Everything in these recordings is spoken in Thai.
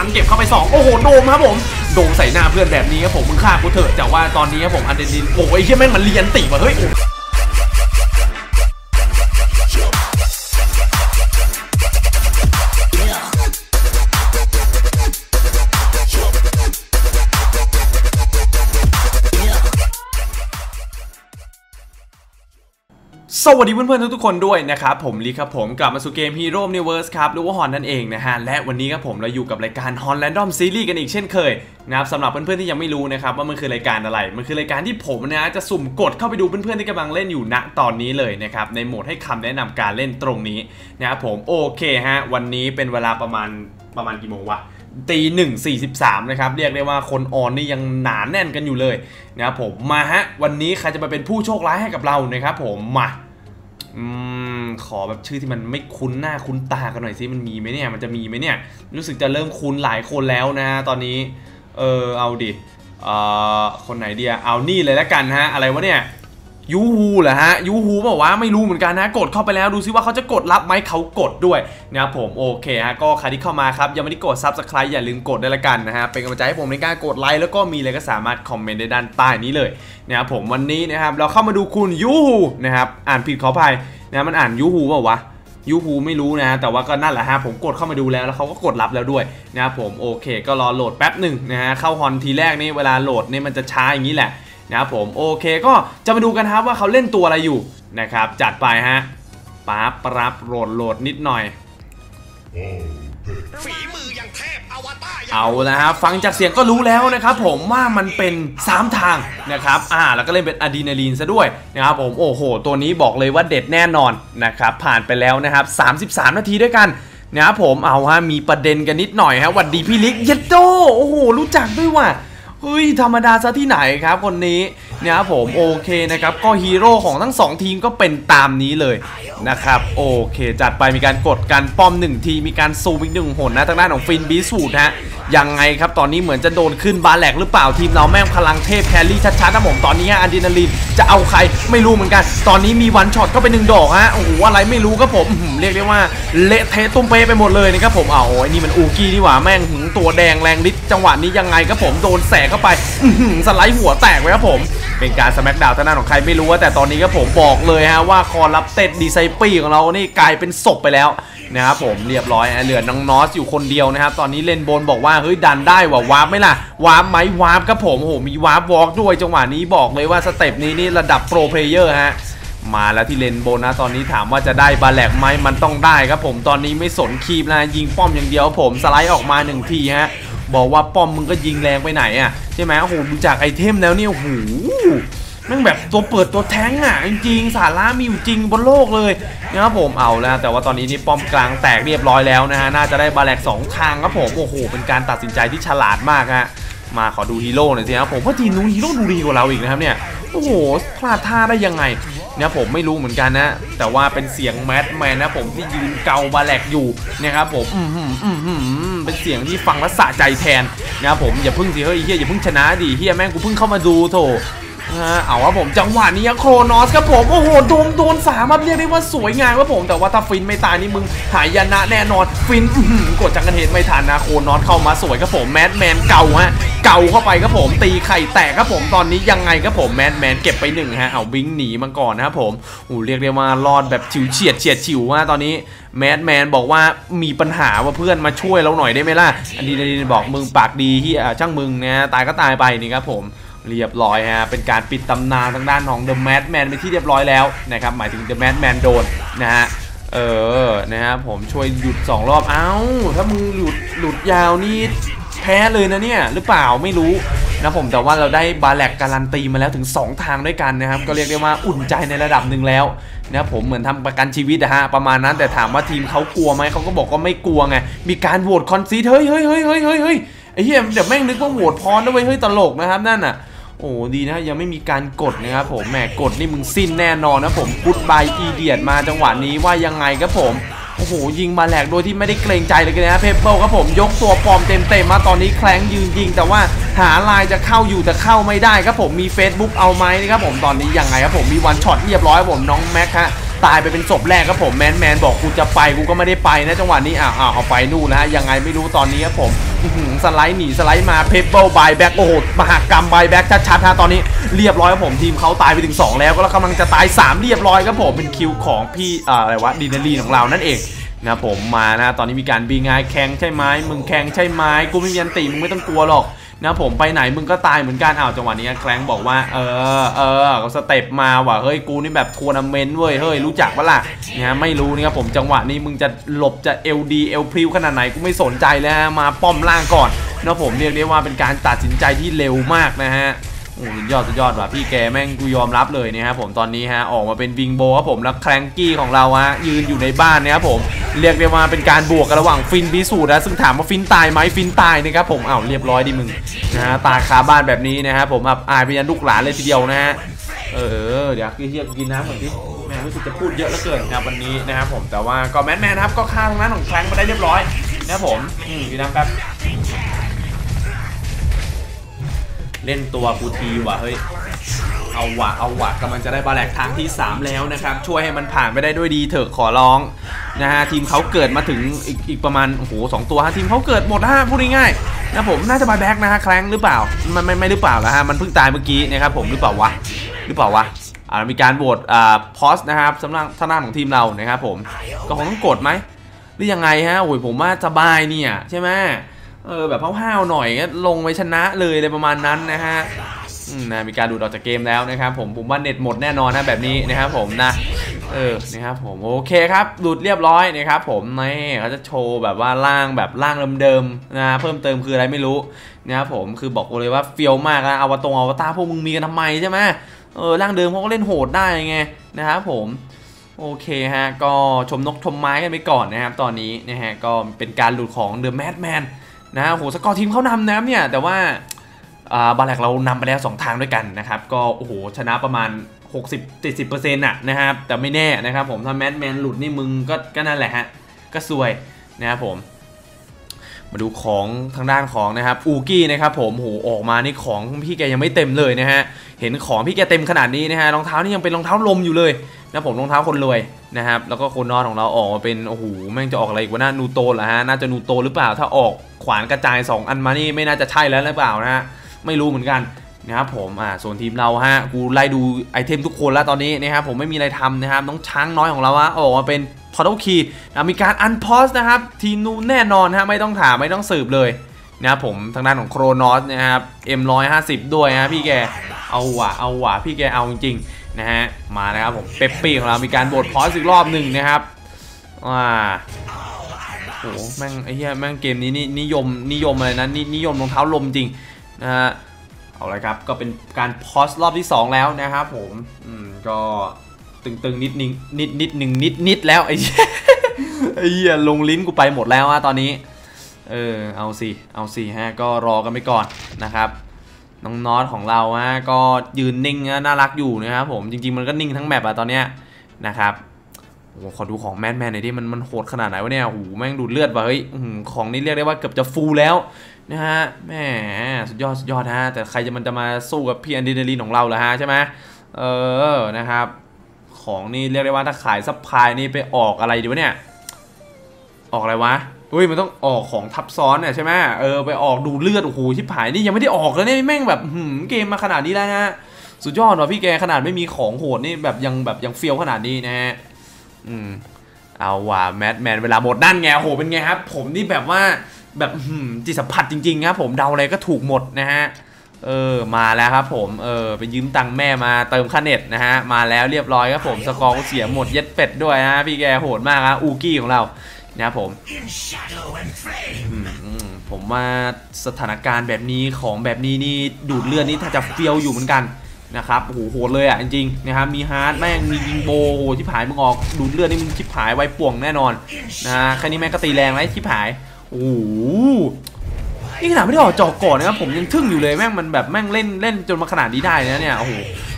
อันเก็บเข้าไปสองโอ้โห โดมครับผม โดมใส่หน้าเพื่อนแบบนี้ครับผมมึงฆ่ากูเถอะแต่ว่าตอนนี้ครับผมอันเดนดินโอ้ยเหี้ยแม่งมันเรียนติว่ะเฮ้ย สวัสดีเพื่อนๆทุกๆคนด้วยนะครับผมลีครับผมกลับมาสู่เกม Hero Universe ครับหรือว่าฮอนนั่นเองนะฮะและวันนี้ครับผมเราอยู่กับรายการ Hon Random Series กันอีกเช่นเคยนะครับสำหรับเพื่อนๆที่ยังไม่รู้นะครับว่ามันคือรายการอะไร มันคือรายการที่ผมนะจะสุ่มกดเข้าไปดูเพื่อนๆที่กำลังเล่นอยู่ณตอนนี้เลยนะครับในโหมดให้คำแนะนำการเล่นตรงนี้นะครับผมโอเคฮะวันนี้เป็นเวลาประมาณประมาณกี่โมงวะตีหนึ่งสี่สิบสามนะครับ เรียกได้ว่าคนออนนี่ยังหนาแน่นกันอยู่เลยนะครับผมมาฮะวันนี้ใครจะมาเป็นผู้โชคร้ายให้กับเรานะครับผมมา อืมขอแบบชื่อที่มันไม่คุ้นหน้าคุ้นตากันหน่อยสิมันมีไหมเนี่ยมันจะมีไหมเนี่ย รู้สึกจะเริ่มคุ้นหลายคนแล้วนะตอนนี้ เออเอาดิเอ่อคนไหนเดียเอานี่เลยแล้วกันฮะ อะไรวะเนี่ย ยูฮูเหรอฮะยูฮูบอกว่าไม่รู้เหมือนกันนะกดเข้าไปแล้วดูซิว่าเขาจะกดรับไหมเขากดด้วยนะครับผมโอเคฮะก็ใครที่เข้ามาครับยังไม่ได้กด subscribe อย่าลืมกดด้วยละกันนะฮะเป็นกำลังใจให้ผมในการกดไลค์แล้วก็มีอะไรก็สามารถคอมเมนต์ได้ด้านใต้นี้เลยนะครับผมวันนี้นะครับเราเข้ามาดูคุณยูฮูนะครับอ่านผิดขออภัยนะมันอ่านยูฮูเปล่าวะยูฮูไม่รู้นะ แต่ว่าก็นั่นแหละฮะผมกดเข้ามาดูแล้วแล้วเขาก็กดรับแล้วด้วยนะครับผมโอเค ก็รอโหลดแป๊บหนึ่งนะฮะเข้าฮอนทีแรกนี่เวลาโหลดนี่มันจะช้าอย่างนี้แหละ นะครับผมโอเคก็จะมาดูกันครับว่าเขาเล่นตัวอะไรอยู่นะครับจัดไปฮะปั๊บปรับโหลดโหลดนิดหน่อยฝีมืออย่างเทพอวตารอย่างเอาละครับฟังจากเสียงก็รู้แล้วนะครับผมว่ามันเป็น 3 ทางนะครับอ่าแล้วก็เล่นเป็นอะดรีนาลีนซะด้วยนะครับผมโอ้โห ตัวนี้บอกเลยว่าเด็ดแน่นอนนะครับผ่านไปแล้วนะครับ 33 นาทีด้วยกันนะครับผมเอาฮะมีประเด็นกันนิดหน่อยฮะหวัดดีพี่ลิกเยดโดโอ้โหรู้จักด้วยว่ะ เฮ้ยธรรมดาซะที่ไหนครับคนนี้เนะครับผมโอเคนะครับก็ฮีโร่ของทั้ง 2 ทีมก็เป็นตามนี้เลยนะครับโอเค จัดไปมีการกดการป้อม 1 ทีมีการซูมอีกหนึ่งหนนะทางด้านของฟินบีสูดฮะยังไงครับตอนนี้เหมือนจะโดนขึ้นบาแหลกหรือเปล่าทีมเราแม่งพลังเทพแครี่ชัดๆนะผมตอนนี้ฮะอะดรีนาลีนจะเอาใครไม่รู้เหมือนกัน ตอนนี้มีวันช็อตก็ไปหนึ่งดอกฮะโอ้โหอะไรไม่รู้ครับผมเรียกได้ว่าเละเทะตุ้มเปไปหมดเลยนะครับผมอ้าวโอ้ยนี่มันอูกี้นี่หว่าแม่งหึงตัวแดงแรงฤทธิ์จังหวะนี้ยังไงครับผมโดนแสกเข้าไปสไลด์หัวแตกไปครับผม เป็นการสแมกดาวทางด้านของใครไม่รู้ว่าแต่ตอนนี้ครับผมบอกเลยฮะว่าคอรับเต็ดดีไซปี้ของเรานี่กลายเป็นศพไปแล้วนะครับผมเรียบร้อยเหลือน้องนอสอยู่คนเดียวนะครับตอนนี้เล่นบนบอกว่าเฮ้ยดันได้ว่ะวาร์ปไหมล่ะวาร์ปไหมวาร์ปครับผมโอ้โหมีวาร์ปวอล์กด้วยจังหวะนี้บอกเลยว่าสเต็ปนี้นี่ระดับโปรเพลเยอร์ฮะมาแล้วที่เลนโบนนะตอนนี้ถามว่าจะได้บาแหลกไหมมันต้องได้ครับผมตอนนี้ไม่สนคีบนะยิงป้อมอย่างเดียวผมสไลด์ออกมาหนึ่งทีฮะ บอกว่าป้อมมึงก็ยิงแรงไปไหนอะใช่ไหมโอ้โหดูจากไอเทมแล้วเนี่ยโอ้โหแม่งแบบตัวเปิดตัวแท้งอะจริงๆสาระมีอยู่จริงบนโลกเลยนะครับผมเอาแล้วแต่ว่าตอนนี้นี่ป้อมกลางแตกเรียบร้อยแล้วนะฮะน่าจะได้บาแลกสองทางครับผมโอ้โหเป็นการตัดสินใจที่ฉลาดมากฮะมาขอดูฮีโร่หน่อยสิครับผมเพราะทีมนู้นฮีโร่ดูดีกว่าเราอีกนะครับเนี่ย โอ้โหพลาดท่าได้ยังไงเนี่ยผมไม่รู้เหมือนกันนะ แต่ว่าเป็นเสียงแมทแมนนะผมที่ยืนเกาบาแหลกอยู่นะครับผมอืมอืมอืมหืมเป็นเสียงที่ฟังแล้วสะใจแทนนะครับผมอย่าพึ่งสิเฮ้ยเฮียอย่าพึ่งชนะดิเฮียแม่งกูเพิ่งเข้ามาดูโถ เอาว่าผมจังหวะนี้โครนอสครับผมโอ้โหโดนโดนสามครับเรียกได้ว่าสวยงามครับผมแต่ว่าถ้าฟินไม่ตายนี่มึงหายนะแน่นอนฟินหือกดจังกันเหตุไม่ทันนะโครนอสเข้ามาสวยครับผมแมดแมนเก่าฮะเก่าเข้าไปครับผมตีไข่แตกครับผมตอนนี้ยังไงครับผมแมดแมนเก็บไปหนึ่งฮะเอาบิงหนีมาก่อนนะครับผมโอ้เรียกได้ว่ารอดแบบฉิวเฉียดเฉียดฉิวว่าตอนนี้แมดแมนบอกว่ามีปัญหาว่าเพื่อนมาช่วยเราหน่อยได้ไหมล่ะอันนี้อันนี้บอกมึงปากดีที่ช่างมึงนะตายก็ตายไปนี่ครับผม เรียบร้อยฮะ เป็นการปิดตำนานทางด้านของ The Madman ไปที่เรียบร้อยแล้วนะครับ หมายถึง The Madman โดนนะฮะ เออ นะฮะผมช่วยหยุด 2 รอบ เอ้า ถ้ามึงหลุดหลุดยาวนี่แพ้เลยนะเนี่ย หรือเปล่าไม่รู้นะผมแต่ว่าเราได้บาแลกการันตีมาแล้วถึง 2 ทางด้วยกันนะครับ ก็เรียกได้ว่าอุ่นใจในระดับหนึ่งแล้วนะผมเหมือนทำประกันชีวิตนะฮะประมาณนั้นแต่ถามว่าทีมเขากลัวไหมเขาก็บอกว่าไม่กลัวไงมีการโหวตคอนซีเฮ้ยเฮ้ยเฮ้ยเฮ้ยเฮ้ยเฮ้ยไอ้เหี้ยเดี๋ยวแม่งนึกว่าโหวตพรนะเว้ยเฮ้ยตลกนะครับนั่นน่ะ โอ้ดีนะยังไม่มีการกดนะครับผมแหมกดนี่มึงสิ้นแน่นอนนะผมพุทบายอีเดียดมาจังหวะนี้ว่ายังไงครับผมโอ้โหยิงมาแหลกโดยที่ไม่ได้เกรงใจเลยนะเพเปิลครับผมยกตัวปลอมเต็มเต็มๆมาตอนนี้แคลงยืนยิง แต่ว่าหาลายจะเข้าอยู่แต่เข้าไม่ได้ครับผมมี Facebook เอาไหมนะครับผมตอนนี้ยังไงครับผมมีวันช็อตเรียบร้อยครับผมน้องแม็กฮะ ตายไปเป็นศพแรกครับผมแมนแมนบอกกูจะไปกูก็ไม่ได้ไปนะจังหวะนี้อ้าวอ้าวเอาไปนู่นแล้วฮะยังไงไม่รู้ตอนนี้ครับผมสไลด์หนีสไลด์มาเพเปิลบายแบ็กโอ้โหมหากรรมบายแบ็กชัดๆฮะตอนนี้เรียบร้อยครับผมทีมเขาตายไปถึง 2 แล้วก็กำลังจะตาย 3 เรียบร้อยครับผมเป็นคิวของพี่อ่าอะไรวะดีนารีของเรานั่นเองนะผมมานะตอนนี้มีการบีงายแข่งใช่ไหมมึงแข่งใช่ไหมกูไม่มีอันตีมึงไม่ต้องกลัวหรอก นะผมไปไหนมึงก็ตายเหมือนกันอ้าวจังหวะนี้แคลงบอกว่า เออเออเขาสเต็ปมาว่ะเฮ้ยกูนี่แบบทัวร์นาเมนต์เว้ยเฮ้ยรู้จักปะล่ะเนี่ยไม่รู้นี่ครับผมจังหวะนี้มึงจะหลบจะเอลดีเอลพริวขนาดไหนกูไม่สนใจแล้วฮะมาป้อมล่างก่อนนะผมเรียกได้ว่าเป็นการตัดสินใจที่เร็วมากนะฮะ สุดยอดสุดยอดว่ะพี่แกแม่งกูยอมรับเลยนะครับผมตอนนี้ฮะออกมาเป็นวิงโบครับผมแล้วแคลงกี้ของเราฮะยืนอยู่ในบ้านนะครับผมเรียกได้ว่าเป็นการบวกกันระหว่างฟินพิสูจน์นะซึ่งถามว่าฟินตายไหมฟินตายนะครับผมอ้าวเรียบร้อยดิมึงนะฮะตาคาบ้านแบบนี้นะฮะผมอับอายไปยันลูกหลานเลยทีเดียวนะฮะเออเดี๋ยวกินเทียบกินน้ำก่อนที่แม่รู้สึกจะพูดเยอะเหลือเกินนะวันนี้นะครับผมแต่ว่าก็แมนแมนครับก็ฆ่าทางด้นของแคลงมาได้เรียบร้อยนะครับผมอืมกินน้ำครับ เล่นตัวกูทีว่ะเฮ้ยเอาวะเอาวะกำลังจะได้บาแลกทางที่ 3 แล้วนะครับ ช่วยให้มันผ่านไปได้ด้วยดีเถอะขอร้องนะฮะทีมเขาเกิดมาถึงอีกอีกประมาณโอ้โหสองตัวฮะทีมเขาเกิดหมดฮะพูดง่ายๆนะผมน่าจะบายแบ็กนะฮะแคลงหรือเปล่ามันไม่ไม่หรือเปล่าแล้วฮะมันเพิ่งตายเมื่อกี้นะครับผมหรือเปล่าวะหรือเปล่าวะอ่ามีการโหวตอ่าพอสนะครับสำหรับท่านาของทีมเรานะครับผมก็คงต้องกดไหมหรือยังไงฮะโอ้ยผมว่าสบายเนี่ยใช่ไหม เออแบบห้าวๆหน่อยก็ลงไปชนะเลยอะไรประมาณนั้นนะฮะนะมีการดูดออกจากเกมแล้วนะครับผมผมว่าเน็ตหมดแน่นอนนะแบบนี้นะครับผมนะเออนะครับผมโอเคครับดูดเรียบร้อยนะครับผมนี่เขาจะโชว์แบบว่าร่างแบบร่างเดิมๆนะเพิ่มเติมคืออะไรไม่รู้นะครับผมคือบอกเลยว่าเฟี้ยวมากนะอวตงอวตารพวกมึงมีกันทำไมใช่ไหมเออร่างเดิมเขาก็เล่นโหดได้ไงนะครับผมโอเคฮะก็ชมนกชมไม้กันไปก่อนนะครับตอนนี้นะฮะก็เป็นการหลุดของเดอะแมดแมน นะฮะโหสกอร์ทีมเขานำนะเนี่ยแต่ว่าอ่าบาแลกเรานำไปแล้ว 2 ทางด้วยกันนะครับ ก็โอ้โหชนะประมาณ 60 70%น่ะนะครับแต่ไม่แน่นะครับผมถ้าแมดแมนหลุดนี่มึงก็ก็นั่นแหละฮะก็ซวยนะครับผม มาดูของทางด้านของนะครับอูกี้นะครับผมโหออกมานี่ของพี่แกยังไม่เต็มเลยนะฮะเห็นของพี่แกเต็มขนาดนี้นะฮะรองเท้านี่ยังเป็นรองเท้าลมอยู่เลย นะผมรองเท้าคนรวยนะครับ แล้วก็คนนอนของเราออกมาเป็นโอ้โหแม่งจะออกอะไรอีกวะน่านูโตเหรอฮะน่าจะนูโตหรือเปล่า ถ้าออกขวานกระจาย 2 อันมานี่ไม่น่าจะใช่แล้วหรือเปล่านะฮะไม่รู้เหมือนกันนะครับผมอ่าส่วนทีมเราฮะกูไล่ดูไอเทมทุกคนแล้วตอนนี้นะครับผมไม่มีอะไรทำนะครับน้องช้างน้อยของเราฮะออกมาเป็นพอต้องคีย์มีการอันพอสนะครับทีมนูแน่นอนฮะไม่ต้องถามไม่ต้องสืบเลยนะครับผมทางด้านของโครนอสนะครับ M150 ด้วยนะพี่แกเอาว่ะเอาว่ะพี่แกเอาจริงๆ นะฮะมานะครับผมเปปปี้ของเรามีการโบดพอสอีกรอบหนึ่งนะครับว้าโอ้โหแม่งไอ้เหี้ยแม่งเกมนี้นี่นิยมนิยมอะไรนะนนิยมรองเท้าลมจริงนะฮะเอาละครับก็เป็นการพอสรอบที่ 2 แล้วนะครับผมอืมก็ตึงๆนิดนิดนิดนิดหนึ่งนิดนิดแล้วไอ้เหี้ยไอ้เหี้ยลงลิ้นกูไปหมดแล้วอะตอนนี้เออเอาสิเอาสิฮะก็รอกันไปก่อนนะครับ น้องนอตของเราฮะก็ยืนนิ่งน่ารักอยู่นะครับผมจริงๆมันก็นิ่งทั้งแมปอะตอนเนี้ยนะครับโอ้ขอดูของแมนแมนหน่อยดิมันมันโหดขนาดไหนวะเนี่ยโอ้โหแม่งดูดเลือดว่ะเฮ้ยของนี่เรียกได้ว่าเกือบจะฟูลแล้วนะฮะแหมสุดยอดสุดยอดฮะแต่ใครจะมันจะมาสู้กับพี่อันดินาลีนของเราเหรอฮะใช่ไหมเออนะครับ ของนี่เรียกได้ว่าถ้าขายซัพพลายนี่ไปออกอะไรดีวะเนี่ย ออกอะไรวะเฮ้ยมันต้องออกของทับซ้อนเนี่ยใช่ไหมเออไปออกดูเลือดโอ้โหชิบหายนี่ยังไม่ได้ออกเลยเนี่ยแม่งแบบหืมเกมมาขนาดนี้แล้วนะสุดยอดว่ะพี่แกขนาดไม่มีของโหดนี่แบบยังแบบยังเฟี้ยวขนาดนี้นะฮะอืมเอาว่ะแมทแมนเวลาหมดนั่นไงโอ้โหเป็นไงครับ ผมนี่แบบว่าแบบหืมจิตสัมผัสจริงๆครับผมเดาอะไรก็ถูกหมดนะฮะเออมาแล้วครับผมเออไปยืมตังค์แม่มาเติมค่าเน็ตนะฮะมาแล้วเรียบร้อยครับผมสกอร์เสียหมดเย็ดเป็ดด้วยฮะพี่แกโหดมากฮะอูกี้ของเรา นะครับผมอืมอืมผมว่าสถานการณ์แบบนี้ของแบบนี้นี่ดูดเลือดนี่ถ้าจะเฟี้ยวอยู่เหมือนกันนะครับโอ้โหโหดเลยอะจริงๆนะครับมีฮาร์ดแม่งมียิงโบโอ้โหชิบหายมึงออกดูดเลือดนี่มึงชิบหายไวป่วงแน่นอนนะฮะแค่นี้แม่งก็ตีแรงไหมชิบหายโอ้โหนี่ขนาดไม่ได้ออกจอก่อนนะครับผมยังทึ่งอยู่เลยแม่งมันแบบแม่งเล่นเล่นจนมาขนาดนี้ได้นะเนี่ยโอ้โห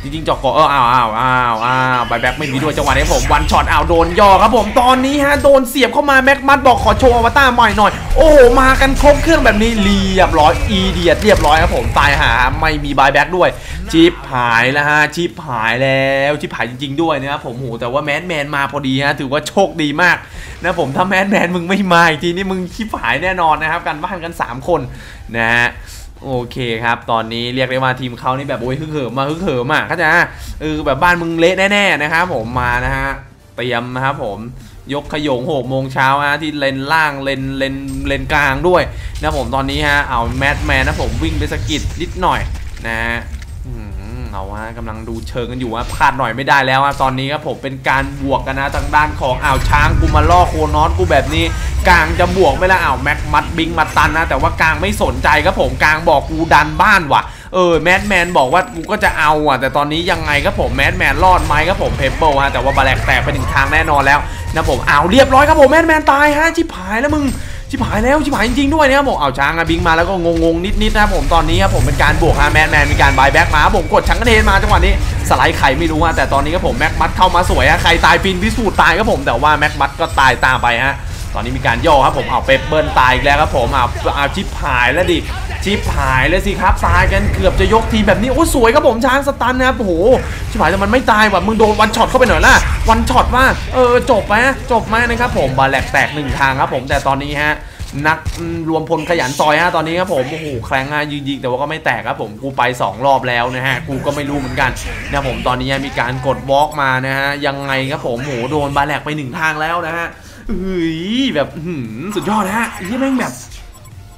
จริงๆจอกเกาะเอออ้าวอ้าวอ้าวอ้าวบายแบ็กไม่มีด้วยจังหวะนี้ผมวันช็อตอ้าวโดนย่อครับผมตอนนี้ฮะโดนเสียบเข้ามาแม็กมัดบอกขอโชว์อวตารใหม่หน่อยโอ้โหมากันครบเครื่องแบบนี้เรียบร้อยอีเดียดเรียบร้อยครับผมตายหาไม่มีบายแบ็กด้วยชิปหายแล้วฮะชิปหายแล้วชิปหายจริง ๆ ด้วยนะครับผมโหแต่ว่าแมนแมนมาพอดีฮะถือว่าโชคดีมากนะผมถ้าแมนแมนมึงไม่มาอีกทีนี่มึงชิปหายแน่นอนนะครับกันบ้านกันสามคนนะฮะ โอเคครับ ตอนนี้เรียกได้ว่าทีมเขานี่แบบโอ้ยฮึกเหิมมาฮึกเหิมอะเข้าใจไหมเออแบบบ้านมึงเละแน่ๆนะครับผมมานะฮะเตรียมนะครับผมยกขยงหกโมงเช้าฮะที่เลนล่างเลนเลนเลนกลางด้วยนะผมตอนนี้ฮะเอาแมทแมนนะผมวิ่งไปสกิดนิดหน่อยนะฮะ เอาฮะกำลังดูเชิงกันอยู่ว่าพลาดหน่อยไม่ได้แล้วอะตอนนี้ครับผมเป็นการบวกกันนะทางด้านของอ่าวช้างกูมาล่อโคนอสกูแบบนี้กลางจะบวกไม่ละอ้าวแม็กมัดบิงมาตันนะแต่ว่ากลางไม่สนใจครับผมกลางบอกกูดันบ้านว่ะเออแมดแมนบอกว่ากูก็จะเอาอะ แต่ตอนนี้ยังไงครับผมแมดแมนรอดไหมครับผมเพเปิลฮะแต่ว่าบาแลกแตกไปหนึ่งทางแน่นอนแล้วนะผมเอาเรียบร้อยครับผมแมดแมนตายฮะชิบหายแล้วมึง ชิบหายแล้วชิบหายจริงๆด้วยนะครับผมเอาช้างอะบิงมาแล้วก็งงๆนิดๆนะครับผมตอนนี้ครับผมเป็นการบวกฮาแมนแมนมีการบายแบ็กมาผมกดชังกระเทนมาจังหวะนี้สไลด์ไข่ไม่รู้ฮะแต่ตอนนี้ครับผมแม็กมัดเข้ามาสวยฮะใครตายฟินพิสูจน์ตายครับผม แต่ว่าแม็กมัดก็ตายตามไปฮะตอนนี้มีการย่อครับผมเอาเปเบิร์นตายอีกแล้วครับผมเอาเอาชิบหายแล้วดิ ชิปหายเลยสิครับตายกันเกือบจะยกทีแบบนี้โอ้สวยครับผมช้างสตันนะครับโอ้โหชิปหายแต่มันไม่ตายว่ะมึงโดนวันช็อตเข้าไปหน่อยล่ะวันช็อตว่าเออจบไหมจบไหมนะครับผมบาแหลกแตกหนึ่งทางครับผมแต่ตอนนี้ฮะนักรวมพลขยันซอยฮะตอนนี้ครับผมโอ้โหแคลงงานยิงๆแต่ว่าก็ไม่แตกครับผมกูไปสองรอบแล้วนะฮะกูก็ไม่รู้เหมือนกันนะผมตอนนี้มีการกดวอล์กมานะฮะยังไงครับผมโหโดนบาแหลกไปหนึ่งทางแล้วนะฮะเฮ้ยแบบสุดยอดฮะยี่แม่งแบบ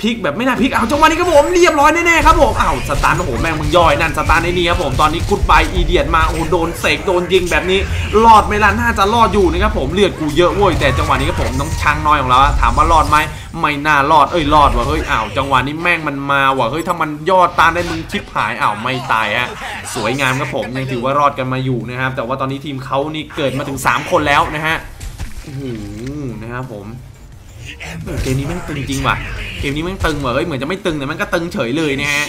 พลิกแบบไม่น่าพลิกเอาจังหวะนี้ครับผมเรียบร้อยแน่ๆครับผมเอ้าสตาร์ทโอ้โหแม่งมึงย่อยนั่นสตาร์ทไอ้นี่ครับผมตอนนี้กุดไปอีเดียดมาโอ้โดนเสกโดนยิงแบบนี้รอดไม่ล่ะน่าจะรอดอยู่นะครับผมเลือดกูเยอะเว้ยแต่จังหวะนี้ครับผมน้องช้างน้อยของเราถามว่ารอดไหมไม่น่ารอดเอ้ยรอดว่ะเฮ้ยอ้าวจังหวะนี้แม่งมันมาว่ะเฮ้ยถ้ามันยอดตามได้มึงชิบหายอ้าวไม่ตายฮะสวยงามครับผมยังถือว่ารอดกันมาอยู่นะครับแต่ว่าตอนนี้ทีมเขานี่เกิดมาถึงสามคนแล้วนะฮะโอ้โหนะครับผม เกมนี้แม่งตึงจริงว่ะ เกมนี้แม่งตึงว่ะเฮ้ยเหมือนจะไม่ตึงแต่มันก็ตึงเฉยเลยนะฮะ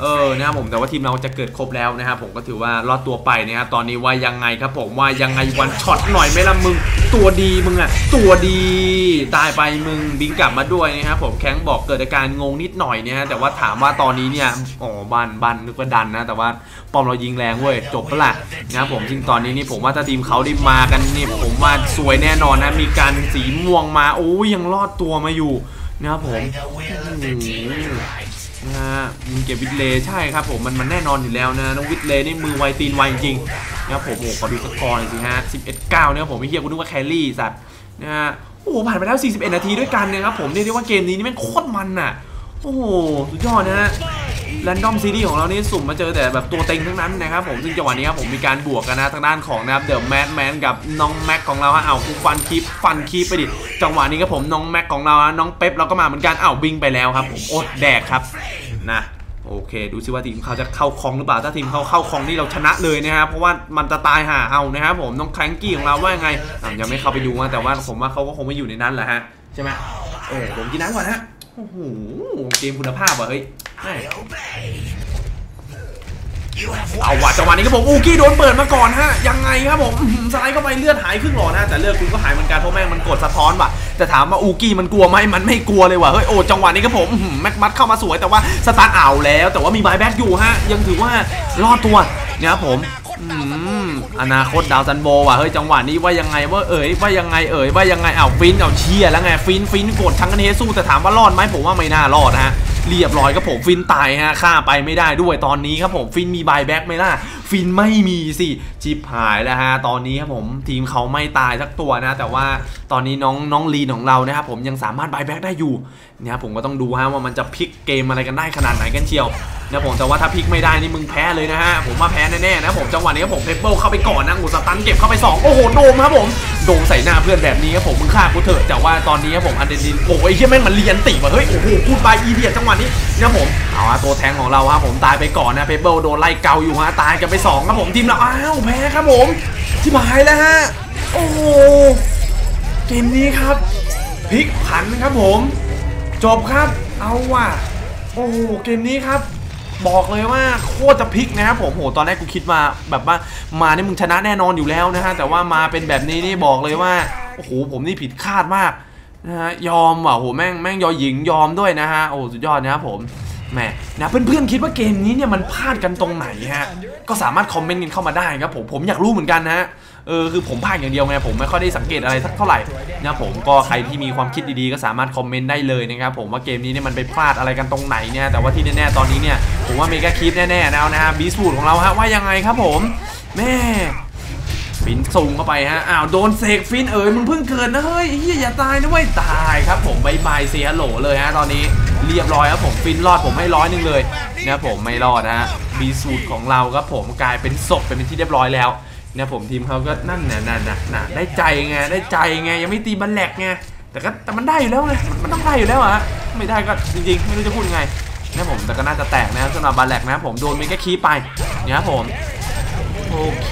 เออนะครับผมแต่ว่าทีมเราจะเกิดครบแล้วนะครับผมก็ถือว่ารอดตัวไปนะครับตอนนี้ว่ายังไงครับผมว่ายังไงวันช็อตหน่อยไหมล่ะมึง ตัวดีมึงอะตัวดีตายไปมึงบิงกลับมาด้วยนะครับผมแข้งบอกเกิดอาการงงนิดหน่อยเนี่ยแต่ว่าถามว่าตอนนี้เนี่ยอ๋อบันบันนึกว่าดันนะแต่ว่าปอมเรายิงแรงเว้ยจบปะล่ะนะครับผมจริงตอนนี้นี่ผมว่าถ้าทีมเขาได้มากันนี่ผมว่าสวยแน่นอนนะมีการสีม่วงมาโอ้ยยังรอดตัวมาอยู่นะครับผม นะฮะมึงเก็บวิดเลใช่ครับผมมันมันแน่นอนอยู่แล้วนะน้องวิดเลนี่มือไวตีนไวจริงนะครับผมโอ้ขอดูสกอร์หน่อยสิฮะ11 9เนี่ยผมไม่เฮียกูนึกว่าแคลรี่สัตว์นะฮะโอ้ผ่านไปแล้ว 41 นาทีด้วยกันนะครับผมเรียกได้ว่าเกมนี้นี่แม่งโคตรมันน่ะ โอ้โหสุดยอดนะฮะ แรนดอมซีรีของเรานี่สุ่มมาเจอแต่แบบตัวเต็งทั้งนั้นนะครับผมซึ่งจังหวะนี้ครับผมมีการบวกกันนะทางด้านของนะครับเดอะแมนแมนกับน้องแม็กของเราฮะเอากูฟันคีปฟันคีปไปดิจังหวะนี้ครับผมน้องแม็กของเราฮะน้องเป๊ปเราก็มาเหมือนกันอ้าวบิงไปแล้วครับผมอดแดกครับนะโอเค ดูซิว่าทีมเขาจะเข้าคลองหรือเปล่า ถ้าทีมเขาเข้าคลองนี่เราชนะเลยนะครับเพราะว่ามันจะตายห่าเอานะครับผมน้องแครงกี้ของเราว่ายังไงยังไม่เข้าไปดูนะแต่ว่าผมว่าเขาก็คงไม่อยู่ในนั้นแหละฮะใช่ไหมเออผมกินน้ำก่อนฮะโอ้โหเกมคุณภาพว่ะเฮ้ย เอาว่ะจังหวะนี้ครับผมอูกี้โดนเปิดมาก่อนฮะยังไงครับผมอื้อหือสไลด์เข้าไปเลือดหายครึ่งหลอดนะแต่เลือดคุณก็หายเหมือนกันเพราะแม่งมันกดสะท้อนว่ะแต่ถามว่าอูกี้มันกลัวไหมมันไม่กลัวเลยว่ะเฮ้ยโอ้จังหวะนี้ครับผมแม็กมัดเข้ามาสวยแต่ว่าสตาร์ทเอาแล้ว แต่ว่ามีบายแบ็กอยู่ฮะยังถือว่ารอดตัวเนี่ยครับผมอนาคตดาวซันโบว่ะเฮ้ยจังหวะนี้ว่ายังไงว่าเอ๋ยว่ายังไงเอ๋ยว่ายังไงเอาฟินเอาเชียร์แล้วไงฟินฟินกดทั้งกันเฮสู้แต่ถามว่ารอดไหมผมว่าไม่น่ารอดนะฮะ เรียบร้อยครับผมฟินตายฮะฆ่าไปไม่ได้ด้วยตอนนี้ครับผมฟินมีบายแบ็กไหมล่ะฟินไม่มีสิจิบหายแล้วฮะตอนนี้ครับผมทีมเขาไม่ตายสักตัวนะ แต่ว่าตอนนี้น้องน้องลีนของเรานะครับผมยังสามารถบายแบ็กได้อยู่เนี่ยผมก็ต้องดูฮะว่ามันจะพลิกเกมอะไรกันได้ขนาดไหนกันเชียว นะผมแต่ว่าถ้าพลิกไม่ได้นี่มึงแพ้เลยนะฮะผมว่าแพ้แน่ๆนะผมจังหวะนี้ผมเพเปิลเข้าไปก่อนนะงูสตันเก็บเข้าไปสองโอ้โหโดมครับผมโดมใส่หน้าเพื่อนแบบนี้ครับผมมึงฆ่ากูเถอะแต่ว่าตอนนี้ครับผมอันเดนินโอ้ยเฮียแม่งมันเรียนติว่ะเฮ้ยโอ้โหพูดไปอีเดียจังหวะนี้นะผมเอาฮะตัวแทงของเราฮะผมตายไปก่อนนะเพเปิลโดนไล่เกาอยู่ฮะตายกันไปสองครับผมทีมเราอ้าวแพ้ครับผมที่หายแล้วฮะโอ้โหเกมนี้ครับพลิกผันครับผม จบครับเอาว่ะโอ้โหเกมนี้ครับ บอกเลยว่าโคตรจะพลิกนะครับผมโหตอนแรกกูคิดมาแบบว่ามานี่มึงชนะแน่นอนอยู่แล้วนะฮะแต่ว่ามาเป็นแบบนี้นี่บอกเลยว่าโอ้โหผมนี่ผิดคาดมากนะฮะยอมว่ะโหแม่งแม่งยอหญิงยอมด้วยนะฮะโอ้สุดยอดนะครับผมแหมนะเพื่อนๆคิดว่าเกมนี้เนี่ยมันพลาดกันตรงไหนฮะก็สามารถคอมเมนต์กันเข้ามาได้ครับผมผมอยากรู้เหมือนกันนะฮะ เออคือผมพลาดอย่างเดียวไงผมไม่ค่อยได้สังเกตอะไรสักเท่าไหร่นะผมก็ใครที่มีความคิดดีๆก็สามารถคอมเมนต์ได้เลยนะครับผมว่าเกมนี้เนี่ยมันไปพลาดอะไรกันตรงไหนเนี่ยแต่ว่าที่แน่ๆตอนนี้เนี่ยผมว่าเมกาคีปแน่ๆแล้วนะฮะบีสฟูดของเราฮะว่ายังไงครับผมแม่ฟินซูงเข้าไปฮะ อ้าวโดนเสกฟินเอ๋ยมึงเพิ่งเกิดนะเฮ้ยเฮียอย่าตายนะเว้ยตายครับผมบายบายเสียโหลเลยฮะตอนนี้เรียบร้อยครับผมฟินรอดผมให้ร้อยหนึ่งเลยนะผมไม่รอดฮะบีสูตรของเราครับผมกลายเป็นศพไปเป็นที่เรียบร้อยแล้ว เนี่ยผมทีมเขาก็นั่นน่ะนั่นน่ะน่ะได้ใจไงได้ใจไงยังไม่ตีบันแหลกไงแต่ก็แต่มันได้อยู่แล้วไงมันมันต้องได้อยู่แล้วอะไม่ได้ก็จริงๆ ไม่รู้จะพูดยังไงนะผมแต่ก็น่าจะแตกนะสำหรับบันแหลกนะผมโดนมีแค่คีไปเนี่ยผมโอเค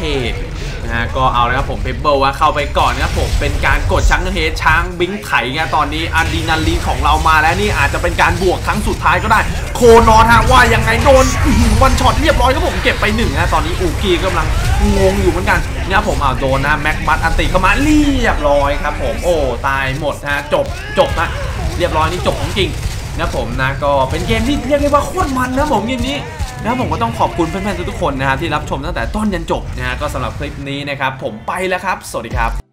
นะฮะก็เอาแล้วครับผมเพเบิลว่าเข้าไปก่อนนะครับผมเป็นการกดช้างเฮดช้างบิงไถไงตอนนี้อะดรีนาลีนของเรามาแล้วนี่อาจจะเป็นการบวกครั้งสุดท้ายก็ได้ โคนอนฮะว่ายังไงโดนวันช็อตเรียบร้อยครับผมเก็บไปหนึ่งนะตอนนี้อูกีกำลังงงอยู่เหมือนกันเนี่ยผมเอาโดนนะแม็กบัตอันติเข้ามาเรียบร้อยครับผมโอ้ตายหมดฮะจบจบนะเรียบร้อยนี่จบของจริงนะผมนะก็เป็นเกมที่เรียกได้ว่าโคตรมันนะผมเกมนี้ นะผมก็ต้องขอบคุณเพื่อนๆทุกๆคนนะครับที่รับชมตั้งแต่ต้นยันจบนะฮะก็สำหรับคลิปนี้นะครับผมไปแล้วครับ สวัสดีครับ